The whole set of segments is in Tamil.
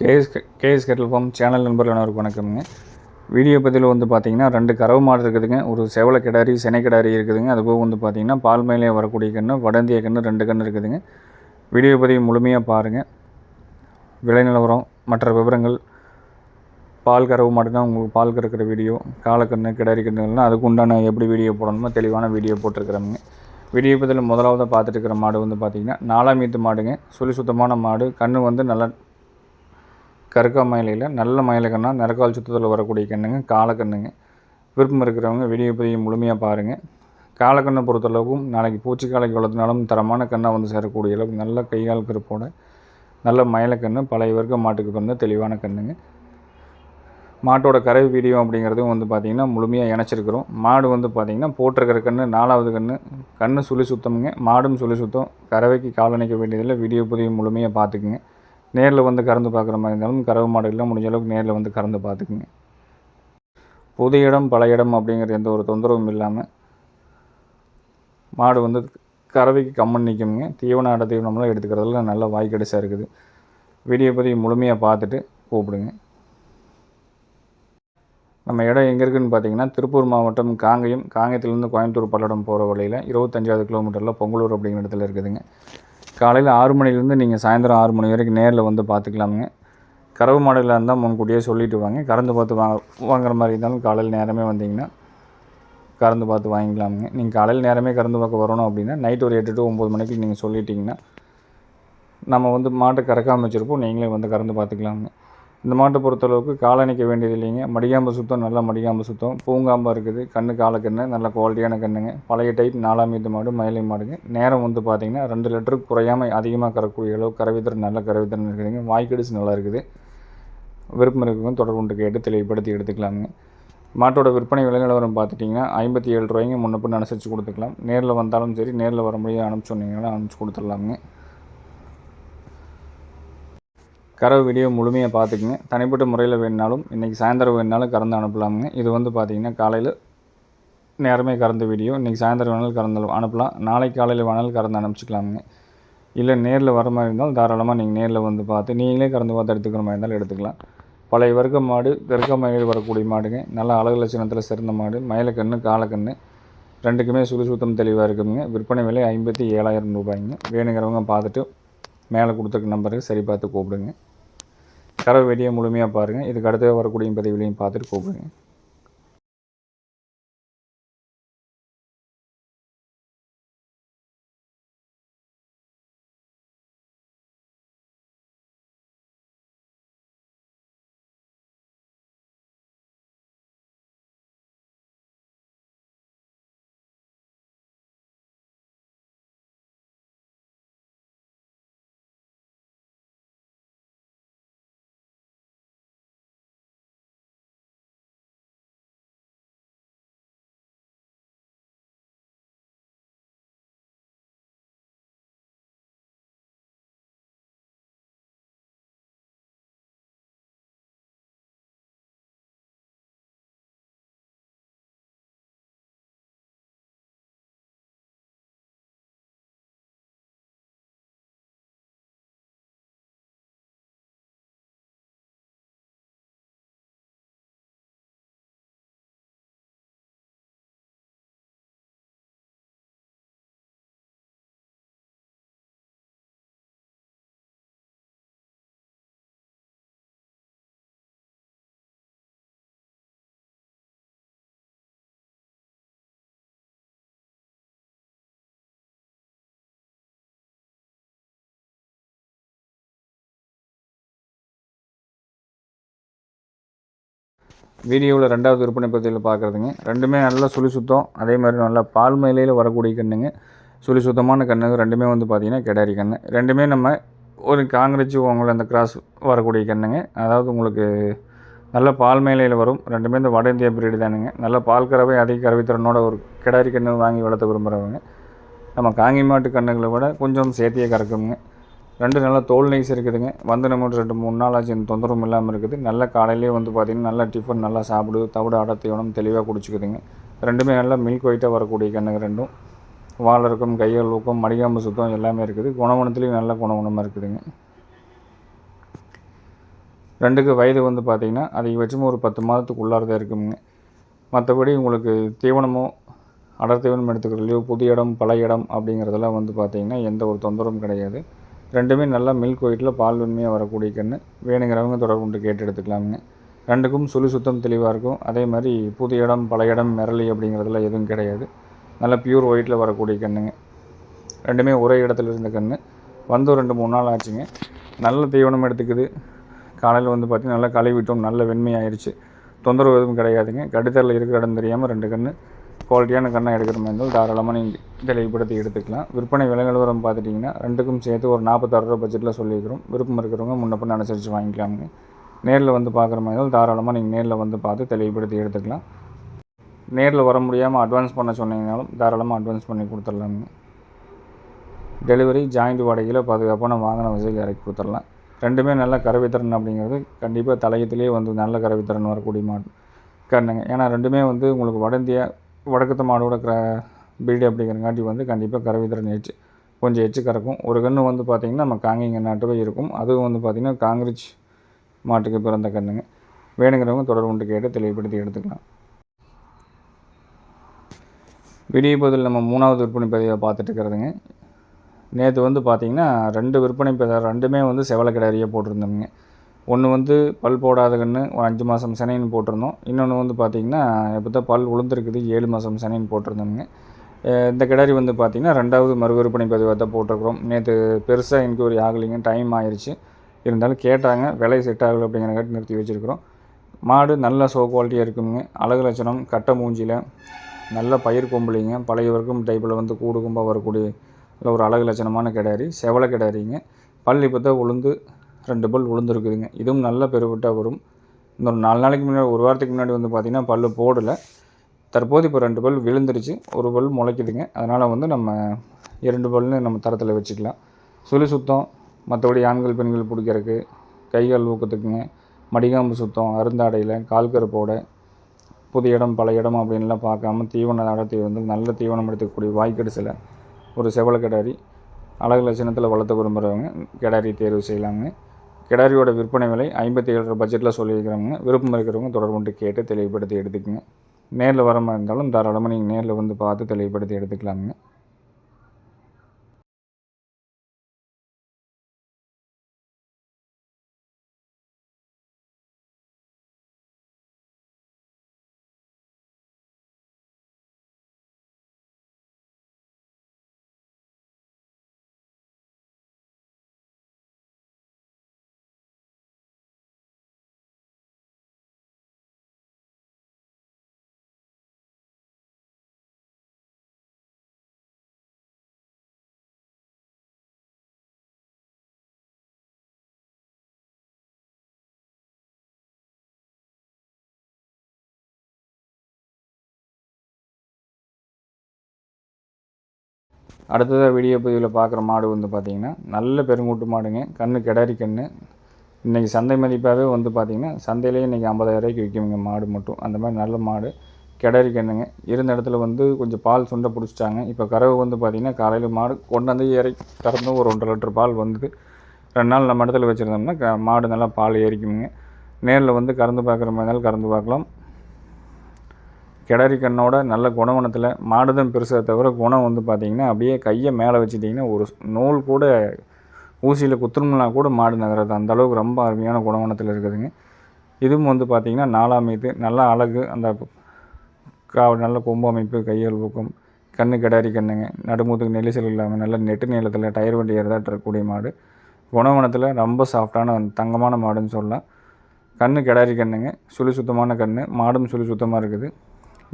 KS KS kettle farm channel நண்பர்கள் அனைவருக்கும் வணக்கம்ங்க. வீடியோ பதிவில் வந்து பார்த்தீங்கன்னா ரெண்டு கறவை மாடு இருக்குதுங்க. ஒரு செவலை கிடாரி செனை கிடாரி இருக்குதுங்க. அதுபோக வந்து பார்த்தீங்கன்னா பால் மேலே வரக்கூடிய கன்று வடந்திய கன்று ரெண்டு கன்று இருக்குதுங்க. வீடியோ பதிவு முழுமையாக பாருங்கள் விலை நிலவரம் மற்ற விவரங்கள் பால் கறவு மாடுனா உங்களுக்கு பால் கறக்கிற வீடியோ காலக்கன்று கிடாரி கன்றுகள்லாம் அதுக்கு உண்டான எப்படி வீடியோ போடணுமோ தெளிவான வீடியோ போட்டிருக்கிறோமுங்க வீடியோ பதில் முதலாவது பார்த்துட்டு இருக்கிற மாடு வந்து பார்த்திங்கன்னா நாலாம் மீத்து மாடுங்க. சுழி சுத்தமான மாடு. கன்று வந்து நல்லா கருக்கா மயிலையில் நல்ல மயிலக்கண்ணா நிறக்கால் சுத்தத்தில் வரக்கூடிய கண்ணுங்க காலக்கண்ணுங்க விருப்பம் இருக்கிறவங்க வீடியோ பதிவு முழுமையாக பாருங்கள் காலக்கண்ணை பொறுத்தளவுக்கும் நாளைக்கு பூச்சிக்காலைக்கு வளர்த்தினாலும் தரமான கண்ணை வந்து சேரக்கூடிய அளவுக்கு நல்ல கைகால் கருப்போட நல்ல மயிலக்கண்ணு பழைய வர்க்க மாட்டுக்கு பிறந்த தெளிவான கண்ணுங்க. மாட்டோட கறவை வீடியோ அப்படிங்கிறதும் வந்து பார்த்திங்கன்னா முழுமையாக இணைச்சிருக்கிறோம். மாடு வந்து பார்த்திங்கன்னா போட்டிருக்கிற கன்று நாலாவது கன்று கன்று சுழி சுத்தமுங்க. மாடும் சுழி சுத்தம் கறவைக்கு காலணிக்க வேண்டியதில்லை. வீடியோ பதிவு முழுமையாக பார்த்துக்குங்க நேரில் வந்து கறந்து பார்க்குற மாதிரி இருந்தாலும் கறவு மாடுகள்லாம் முடிஞ்ச அளவுக்கு நேரில் வந்து கறந்து பார்த்துக்குங்க. புது இடம் பல இடம் அப்படிங்கிற எந்த ஒரு தொந்தரவும் இல்லாமல் மாடு வந்து கறவைக்கு கம்மன் நிற்குங்க. தீவன அடை தீவனம்லாம் எடுத்துக்கிறதுல நல்ல வாய்க்கடிசாக இருக்குது. வீடியோ பதிவு முழுமையாக பார்த்துட்டு கூப்பிடுங்க. நம்ம இடம் எங்கே இருக்குதுன்னு பார்த்தீங்கன்னா திருப்பூர் மாவட்டம் காங்கயம். காங்கயத்துலேருந்து கோயம்புத்தூர் பல்லடம் போகிற வழியில் இருபத்தஞ்சாவது கிலோமீட்டரில் பொங்கலூர் அப்படிங்கிற இடத்துல இருக்குதுங்க. காலையில் ஆறு மணிலேருந்து நீங்கள் சாயந்தரம் ஆறு மணி வரைக்கும் நேரில் வந்து பார்த்துக்கலாமுங்க கறவு மாடுகளாக இருந்தால் முன்கூட்டியே சொல்லிட்டு வாங்க. கறந்து பார்த்து வாங்க வாங்குற மாதிரி இருந்தாலும் காலையில் நேரமே வந்தீங்கன்னா கறந்து பார்த்து வாங்கிக்கலாமுங்க. நீங்கள் காலையில் நேரமே கறந்து பார்க்க வரணும் அப்படின்னா நைட் ஒரு எட்டு டு ஒம்பது மணிக்கு நீங்கள் சொல்லிட்டீங்கன்னா நம்ம வந்து மாட்டை கறக்காமல் வச்சுருப்போம். நீங்களே வந்து கறந்து பார்த்துக்கலாமுங்க. இந்த மாட்டை பொறுத்தளவுக்கு காலணிக்க வேண்டியது இல்லைங்க. மடிகாம்பு சுத்தம் நல்லா மடிகாம்பு சுத்தம். பூங்காம்பாக இருக்குது. கண்ணு காலக்கண்ணு நல்ல குவாலிட்டியான கண்ணுங்க. பழைய டைப் நாலாம் மீது மாடு மயிலை மாடுங்க. நேரம் வந்து பார்த்திங்கன்னா ரெண்டு லிட்டருக்கு குறையாமல் அதிகமாக கறக்கூடிய அளவு கறவித்திறன் நல்ல கறவித்திறன் இருக்குதுங்க. வாய்க்கடிச்சு நல்லா இருக்குது. விருப்பம் இருக்குங்க தொடர்பு கொண்டு கேட்டு தெளிவுபடுத்தி எடுத்துக்கலாமுங்க. மாட்டோட விற்பனை விலை நிலவரம் பார்த்துட்டிங்கன்னா ஐம்பத்தி ஏழு ரூபாய்ங்க. முன்னப்பின்னு அனுசரித்து கொடுத்துக்கலாம். நேரில் வந்தாலும் சரி நேரில் வர முடியாது. அனுப்பிச்சு சொன்னீங்கன்னா அனுப்பிச்சு கொடுத்துடலாமுங்க. கறவை வீடியோ முழுமையாக பார்த்துக்குங்க. தனிப்பட்ட முறையில் வேணுனாலும் இன்றைக்கி சாயந்தரம் வேணுனாலும் கறந்து அனுப்பலாமுங்க. இது வந்து பார்த்திங்கன்னா காலையில் நேரமே கறந்த வீடியோ. இன்றைக்கி சாயந்தரம் வேணாலும் கறந்து அனுப்பலாம். நாளைக்கு காலையில் வேணாலும் கறந்து அனுப்பிச்சிக்கலாமுங்க. இல்லை நேரில் வர மாதிரி இருந்தாலும் தாராளமாக நீங்கள் நேரில் வந்து பார்த்து நீங்களே கறந்து பார்த்து எடுத்துக்கிற மாதிரி இருந்தாலும் எடுத்துக்கலாம். பழைய வர்க்க மாடு தெற்க மயில் வரக்கூடிய மாடுங்க. நல்லா அழகு லட்சணத்தில் சிறந்த மாடு. மயிலக்கண்ணு காலக்கண்ணு ரெண்டுக்குமே சுழி சுத்தம் தெளிவாக இருக்குதுங்க விற்பனை விலை ஐம்பத்தி ஏழாயிரம் ரூபாய்ங்க. வேணுங்கிறவங்க பார்த்துட்டு மேலே கொடுத்துருக்க நம்பருக்கு சரி பார்த்து கூப்பிடுங்க. கரவு வீடியோ முழுமையாக பாருங்கள் இதுக்கு அடுத்து வரக்கூடிய பதிவுலையும் பார்த்துட்டு கூப்பிடுங்க வீடியோவில் ரெண்டாவது விற்பனை பகுதியில் பார்க்குறதுங்க. ரெண்டுமே நல்லா சுழி சுத்தம். அதே மாதிரி நல்லா பால் மேலையில் வரக்கூடிய கண்ணுங்க சுழி சுத்தமான கண்ணுங்க ரெண்டுமே வந்து பார்த்திங்கன்னா கிடாரி கண்ணு ரெண்டுமே நம்ம ஒரு காங்கிரச்சு உங்களை அந்த கிராஸ் வரக்கூடிய கண்ணுங்க அதாவது உங்களுக்கு நல்ல பால் மேலையில் வரும். ரெண்டுமே இந்த வட இந்தியா பிரீடு தானுங்க. நல்ல பால் கறவை அதிக கறவை திறனோட ஒரு கிடாரி கன்று வாங்கி வளர்த்த விரும்புகிறவங்க நம்ம காங்கி மாட்டு கண்ணுகளை விட கொஞ்சம் சேர்த்தியே கறக்குங்க. ரெண்டு நல்லா தோல் நைஸ் இருக்குதுங்க. வந்து நம்ம ரெண்டு மூணு நாள் ஆச்சு எந்த தொந்தரவும் இல்லாமல் இருக்குது. நல்ல காலையிலேயே வந்து பார்த்திங்கன்னா நல்லா டிஃபன் நல்லா சாப்பிடு தவிடு அடத்தீவனம் தெளிவாக குடிச்சிக்குதுங்க. ரெண்டுமே நல்லா மில்க் ஒயிட்டாக வரக்கூடிய கண்ணுங்க ரெண்டும். வால் இருக்கும் கைகள் ஊக்கம் மடிகாம்பு சுத்தம் எல்லாமே இருக்குது. குணகுணத்துலேயும் நல்ல குணகுணமாக இருக்குதுங்க. ரெண்டுக்கு வயது வந்து பார்த்திங்கன்னா அதிகபட்சமாக ஒரு பத்து மாதத்துக்கு உள்ளார தான் இருக்குங்க. மற்றபடி உங்களுக்கு தீவனமோ அடர் தீவனம் எடுத்துக்கிறதுலையோ புது இடம் பழைய இடம் அப்படிங்கிறதெல்லாம் வந்து பார்த்திங்கன்னா எந்த ஒரு தொந்தரவும் கிடையாது. ரெண்டுமே நல்லா மில்க் ஒயிட்டில் பால் உண்மையாக வரக்கூடிய கன்று வேணுங்கிறவங்க தொடர்பு கொண்டு கேட்டு எடுத்துக்கலாமுங்க. ரெண்டுக்கும் சுழி சுத்தம் தெளிவாக இருக்கும். அதே மாதிரி புது இடம் பழைய இடம் மிரளி அப்படிங்கிறதுலாம் எதுவும் கிடையாது. நல்லா பியூர் ஒயிட்டில் வரக்கூடிய கன்றுங்க ரெண்டுமே ஒரே இடத்துல இருந்த கன்று வந்து ரெண்டு மூணு நாள் ஆச்சுங்க. நல்ல தீவனம் எடுத்துக்குது. காலையில் வந்து பார்த்திங்கன்னா நல்லா கழுவிட்டோம் நல்ல வெண்மையாயிருச்சு. தொந்தரவு எதுவும் கிடையாதுங்க. கடித்தரில் இருக்கிற இடம் தெரியாமல் ரெண்டு கன்று குவாலிட்டியான கண்ணாக எடுக்கிற மாதிரி இருந்தால் தாராளமாக நீங்கள் தெளிவுபடுத்தி எடுத்துக்கலாம். விற்பனை விலை நிலவரம் பார்த்துட்டிங்கன்னா ரெண்டுக்கும் சேர்த்து ஒரு நாற்பத்தாறு ரூபா பட்ஜெட்டில் சொல்லியிருக்கிறோம். விருப்பம் இருக்கிறவங்க முன்ன பின்ன அனுசரித்து வாங்கிக்கலாமுங்க. நேரில் வந்து பார்க்குற மாதிரி இருந்தால் தாராளமாக நீங்கள் நேரில் வந்து பார்த்து தெளிவுபடுத்தி எடுத்துக்கலாம். நேரில் வர முடியாமல் அட்வான்ஸ் பண்ண சொன்னீங்கனாலும் தாராளமாக அட்வான்ஸ் பண்ணி கொடுத்துடலாமுங்க. டெலிவரி ஜாயிண்ட் வாடகையில் பாதுகாப்பான வாகன வசதி இறக்கி கொடுத்துடலாம். ரெண்டுமே நல்ல கறவைத்திறன் அப்படிங்கிறது கண்டிப்பாக தலையத்திலே வந்து நல்ல கறவைத்திறன் வரக்கூடிய மாட்டு கண்ணுங்க. ஏன்னா ரெண்டுமே வந்து உங்களுக்கு வட இந்தியா வடக்கத்து மாடோட கிர பீடு அப்படிங்கிறங்காட்டி வந்து கண்டிப்பாக கறவைத்திறன் எச்சு கொஞ்சம் எச்சு கறக்கும். ஒரு கன்று வந்து பார்த்திங்கன்னா நம்ம காங்கிங்க நாட்டவே இருக்கும். அதுவும் வந்து பார்த்திங்கன்னா காங்கிரீச் மாட்டுக்கு பிறந்த கன்றுங்க வேணுங்கிறவங்க தொடர்பு கொண்டு கேட்டு தெளிவுபடுத்தி எடுத்துக்கலாம். விடிய பதில் நம்ம மூணாவது விற்பனை பதிவை பார்த்துட்டு இருக்கிறதுங்க. நேற்று வந்து பார்த்திங்கன்னா ரெண்டு விற்பனை பதிவு ரெண்டுமே வந்து செவலை கிடாரியாக போட்டிருந்தோம்ங்க. ஒன்று வந்து பல் போடாத கன்று ஒரு அஞ்சு மாதம் சனைன்னு போட்டிருந்தோம். இன்னொன்று வந்து பார்த்திங்கன்னா இப்போ தான் பல் உளுந்துருக்குது. ஏழு மாதம் சனின்னு போட்டிருந்தோங்க இந்த கிடாரி வந்து பார்த்திங்கன்னா ரெண்டாவது மறு விற்பனை பதிவாக தான் போட்டிருக்கிறோம். நேற்று பெருசாக என்கொயரி ஆகலைங்க. டைம் ஆயிடுச்சு இருந்தாலும் கேட்டாங்க விலை செட் ஆகலை அப்படிங்கிறங்காட்டி நிறுத்தி வச்சுருக்கிறோம். மாடு நல்ல சோ குவாலிட்டியாக இருக்குங்க. அழகு லட்சணம் கட்டை மூஞ்சியில் நல்ல பயிர் கொம்புலிங்க. பழைய வர்க்கம் டைப்பில் வந்து கூடு கும்பாக வரக்கூடிய ஒரு அழகு லட்சணமான கிடாரி. செவலை கிடாரிங்க. பல் இப்போ தான் உளுந்து ரெண்டு பல் விழுந்துருக்குதுங்க இதுவும் நல்ல பெருவிட்டாக வரும். இந்த ஒரு நாலு நாளைக்கு முன்னாடி ஒரு வாரத்துக்கு முன்னாடி வந்து பார்த்திங்கன்னா பல் போடலை. தற்போது இப்போ ரெண்டு பல் விழுந்துருச்சு. ஒரு பல் முளைக்குதுங்க. அதனால் வந்து நம்ம இரண்டு பல்னு நம்ம தரத்தில் வச்சுக்கலாம். சுழி சுத்தம் மற்றபடி ஆண்கள் பெண்கள் பிடிக்கிறதுக்கு கைகள் ஊக்கத்துக்குங்க. மடிகாம்பு சுத்தம் அருந்தாடையில் கால் கருப்போட புது இடம் பல இடம் அப்படின்லாம் பார்க்காம தீவன அடர்த்தி வந்து நல்ல தீவனம் எடுத்துக்கக்கூடிய வாய்க்கடிசில் ஒரு செவல கிடாரி அழகு லட்சணத்தில் வளர்த்த விரும்புகிறவங்க கிடாரி தேர்வு செய்யலாங்க. கிடாரியோட விற்பனை விலை ஐம்பத்தி ஏழு பட்ஜெட்டில் சொல்லியிருக்கிறவங்க விருப்பம் இருக்கிறவங்க தொடர்பு கொண்டு கேட்டு தெளிவுபடுத்தி எடுத்துக்கங்க. நேரில் வர மாதிரி இருந்தாலும் தாராளமாக நீங்கள் நேரில் வந்து பார்த்து தெளிவுபடுத்தி எடுத்துக்கலாங்க அடுத்ததாக வீடியோ பதிவில் பார்க்குற மாடு வந்து பார்த்திங்கன்னா நல்ல பெருங்கூட்டு மாடுங்க. கண்ணு கிடறி கண்ணு. இன்றைக்கி சந்தை மதிப்பாகவே வந்து பார்த்திங்கன்னா சந்தையிலேயே இன்றைக்கி ஐம்பதாயிரரூபாய்க்கு விற்குங்க மாடு மட்டும். அந்த மாதிரி நல்ல மாடு கிடறி கண்ணுங்க. இருந்த இடத்துல வந்து கொஞ்சம் பால் சுண்டை பிடிச்சிட்டாங்க. இப்போ கறவு வந்து பார்த்திங்கன்னா காலையில் மாடு கொண்டாந்து ஏறி கறந்து ஒரு ஒன்றரை லிட்டர் பால் வந்து ரெண்டு நாள் நம்ம இடத்துல வச்சுருந்தோம்னா மாடு நல்லா பால் ஏறிக்குமுங்க. நேரில் வந்து கறந்து பார்க்குற மாதிரி இருந்தாலும் கறந்து பார்க்கலாம் கிடாரி கண்ணோட நல்ல குணவனத்தில் மாடு தான் பெருசாக தவிர குணம் வந்து பார்த்திங்கன்னா அப்படியே கையை மேலே வச்சுட்டிங்கன்னா ஒரு நூல் கூட ஊசியில் குத்துணும்னா கூட மாடு நகராது. அந்த அளவுக்கு ரொம்ப அருமையான குணவனத்தில் இருக்குதுங்க. இதுவும் வந்து பார்த்திங்கன்னா நாலாம் இது நல்லா அழகு அந்த கா நல்ல கொம்பு அமைப்பு கையல் ஊக்கம் கண்ணு கிடாரி கண்ணுங்க நடுமுதுக்கு நெலிசல் இல்லாமல் நல்ல நெட்டு நீளத்தில் டயர் வண்டி ஏறதாக இருக்கக்கூடிய மாடு. குணவனத்தில் ரொம்ப சாஃப்டான தங்கமான மாடுன்னு சொல்லலாம். கண்ணு கிடாரி கண்ணுங்க சுழி சுத்தமான கண்ணு மாடும் சுழி சுத்தமாக இருக்குது.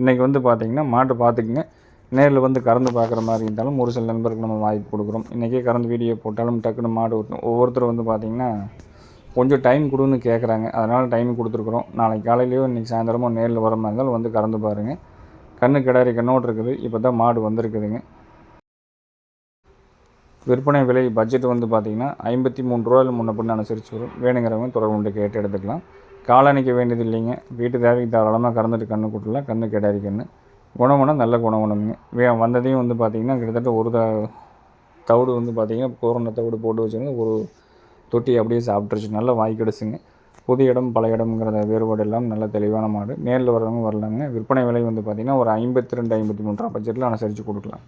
இன்றைக்கி வந்து பார்த்திங்கன்னா மாட்டை பார்த்துக்குங்க நேரில் வந்து கறந்து பார்க்குற மாதிரி இருந்தாலும் ஒரு சில நண்பருக்கு நம்ம வாய்ப்பு கொடுக்குறோம். இன்றைக்கே கறந்து வீடியோ போட்டாலும் டக்குன்னு மாடு ஓட்டணும் ஒவ்வொருத்தர் வந்து பார்த்திங்கன்னா கொஞ்சம் டைம் கொடுன்னு கேட்குறாங்க அதனால் டைம் கொடுத்துருக்குறோம். நாளைக்கு காலையிலையோ இன்றைக்கி சாயந்தரமோ நேரில் வர மாதிரி இருந்தாலும் வந்து கறந்து பாருங்கள் கண்ணு கிடாரி கண்ணோடு இருக்குது. இப்போ தான் மாடு வந்திருக்குதுங்க. விற்பனை விலை பட்ஜெட் வந்து பார்த்திங்கன்னா ஐம்பத்தி மூணு ரூபாயில் முன்ன பின்ன அனுசரித்து வரும். வேணுங்கிறவங்க தொடர்பு கொண்டு கேட்டு எடுத்துக்கலாம். காலணிக்க வேண்டியது இல்லைங்க வீட்டு தேவைக்கு தாராளமாக கறந்துட்டு கன்று கொடுக்கலாம் கன்று கிடாரி கன்று குணகுணம் நல்ல குணகுணம்ங்க வே வந்ததையும் வந்து பார்த்திங்கன்னா கிட்டத்தட்ட ஒரு த தவிடு வந்து பார்த்திங்கன்னா பூரண தவிடு போட்டு வச்சுருந்து ஒரு தொட்டி அப்படியே சாப்பிட்ருச்சு நல்லா வாய் கிடச்சுங்க புது இடம் பல இடம்ங்கிற வேறுபாடு எல்லாம் நல்ல தெளிவான மாடு. நேரில் வரவங்க வரலாங்க. விற்பனை விலை வந்து பார்த்திங்கன்னா ஒரு ஐம்பத்தி ரெண்டு ஐம்பத்தி மூன்று பட்ஜெட்டில் அனுசரித்து கொடுக்கலாம்.